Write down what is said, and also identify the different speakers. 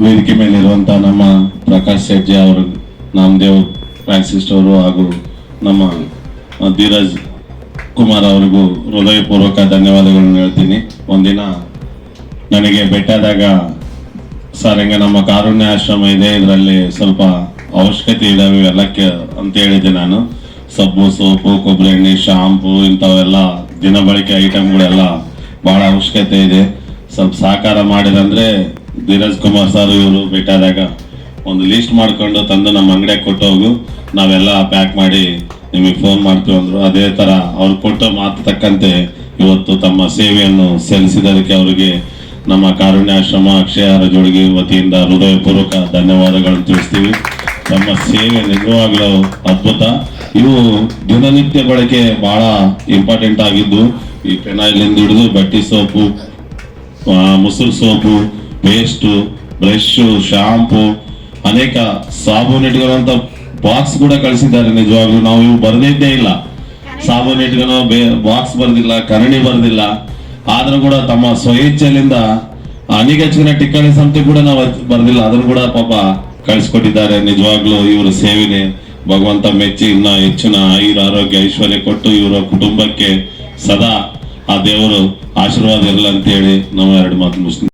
Speaker 1: ವೇದಿಕೆ ಮೇಲೆ ಇರುವಂತ ನಮ್ಮ ಪ್ರಕಾಶ್ ಶೆಟ್ಟಿ ಅವರು ನಾಮದೇವ್ ಫ್ರಾನ್ಸಿಸ್ಟ್ ಅವರು ಹಾಗೂ ನಮ್ಮ ಧೀರಜ್ ಕುಮಾರ್ ಅವರಿಗೂ ಹೃದಯಪೂರ್ವಕ ಧನ್ಯವಾದಗಳನ್ನು ಹೇಳ್ತೀನಿ. ಒಂದಿನ ನನಗೆ ಬೆಟ್ಟಾದಾಗ ಸರ್ ಹಿಂಗೆ ನಮ್ಮ ಕಾರುಣ್ಯ ಆಶ್ರಮ ಇದೆ, ಇದರಲ್ಲಿ ಸ್ವಲ್ಪ ಅವಶ್ಯಕತೆ ಇದ್ದಾವೆ ಇವೆಲ್ಲಕ್ಕೆ ಅಂತ ಹೇಳಿದ್ದೆ ನಾನು. ಸಬ್ಬು, ಸೋಪು, ಕೊಬ್ಬರಿ ಎಣ್ಣೆ, ಶಾಂಪು ಇಂಥವೆಲ್ಲ ದಿನಬಳಕೆ ಐಟಮ್ಗಳೆಲ್ಲ ಬಹಳ ಅವಶ್ಯಕತೆ ಇದೆ. ಸ್ವಲ್ಪ ಸಹಕಾರ ಮಾಡಿರಂದ್ರೆ ಧೀರಜ್ ಕುಮಾರ್ ಸರ್ ಇವರು ಭೇಟಾದಾಗ ಒಂದು ಲಿಸ್ಟ್ ಮಾಡ್ಕೊಂಡು ತಂದು ನಮ್ಮ ಅಂಗಡಿಯಾಗ ಕೊಟ್ಟು ಹೋಗು. ನಾವೆಲ್ಲ ಪ್ಯಾಕ್ ಮಾಡಿ ನಿಮಗೆ ಫೋನ್ ಮಾಡ್ತೀವಿ ಅಂದರು. ಅದೇ ಥರ ಅವ್ರು ಕೊಟ್ಟ ಮಾತು ತಕ್ಕಂತೆ ಇವತ್ತು ತಮ್ಮ ಸೇವೆಯನ್ನು ಸಲ್ಲಿಸಿದ್ದಕ್ಕೆ ಅವರಿಗೆ ನಮ್ಮ ಕಾರುಣ್ಯಾಶ್ರಮ ಅಕ್ಷಯ ರಜೋಳಿಗೆ ವತಿಯಿಂದ ಹೃದಯಪೂರ್ವಕ ಧನ್ಯವಾದಗಳನ್ನು ತಿಳಿಸ್ತೀವಿ. ತಮ್ಮ ಸೇವೆ ನಿಜವಾಗ್ಲೂ ಅದ್ಭುತ. ಇವು ದಿನನಿತ್ಯ ಬಳಕೆ ಬಹಳ ಇಂಪಾರ್ಟೆಂಟ್ ಆಗಿದ್ದು, ಈ ಪೆನಾಯಿಲಿಂದ ಹಿಡಿದು ಬಟ್ಟೆ ಸೋಪು ಮುಸುರು ಸೋಪು ಪೇಸ್ಟು ಬ್ರಷ್ ಶಾಂಪು ಅನೇಕ ಸಾಬೂನು ಇಟ್ಕೊಳ್ಳುವಂತ ಬಾಕ್ಸ್ ಕೂಡ ಕಳಿಸಿದ್ದಾರೆ ನಿಜವಾಗ್ಲೂ. ನಾವು ಇವು ಬರೆದಿದ್ದೇ ಇಲ್ಲ. ಸಾಬೂನು ಬೇ ಬಾಕ್ಸ್ ಬರ್ದಿಲ್ಲ ಕರಣಿ ಬರ್ದಿಲ್ಲ. ಆದ್ರೂ ಕೂಡ ತಮ್ಮ ಸ್ವಇಚ್ಛೆಯಿಂದ ಅನಿಗಚ್ಚಿನ ಟಿಕ್ಕಣಿ ಸಂತೆ ಕೂಡ ನಾವು ಬರೆದಿಲ್ಲ. ಅದನ್ನು ಕೂಡ ಪಾಪ ಕಳಿಸ್ಕೊಟ್ಟಿದ್ದಾರೆ. ನಿಜವಾಗ್ಲೂ ಇವರ ಸೇವೆನೆ. ಭಗವಂತ ಮೆಚ್ಚಿ ಇನ್ನ ಹೆಚ್ಚಿನ ಆಯುರ ಆರೋಗ್ಯ ಐಶ್ವರ್ಯ ಕೊಟ್ಟು ಇವರ ಕುಟುಂಬಕ್ಕೆ ಸದಾ ಆ ದೇವರು ಆಶೀರ್ವಾದ ಇರಲಿ ಅಂತೇಳಿ ನಾವು ಎರಡು ಮಾತು ಮುಗಿಸ್ತೀನಿ.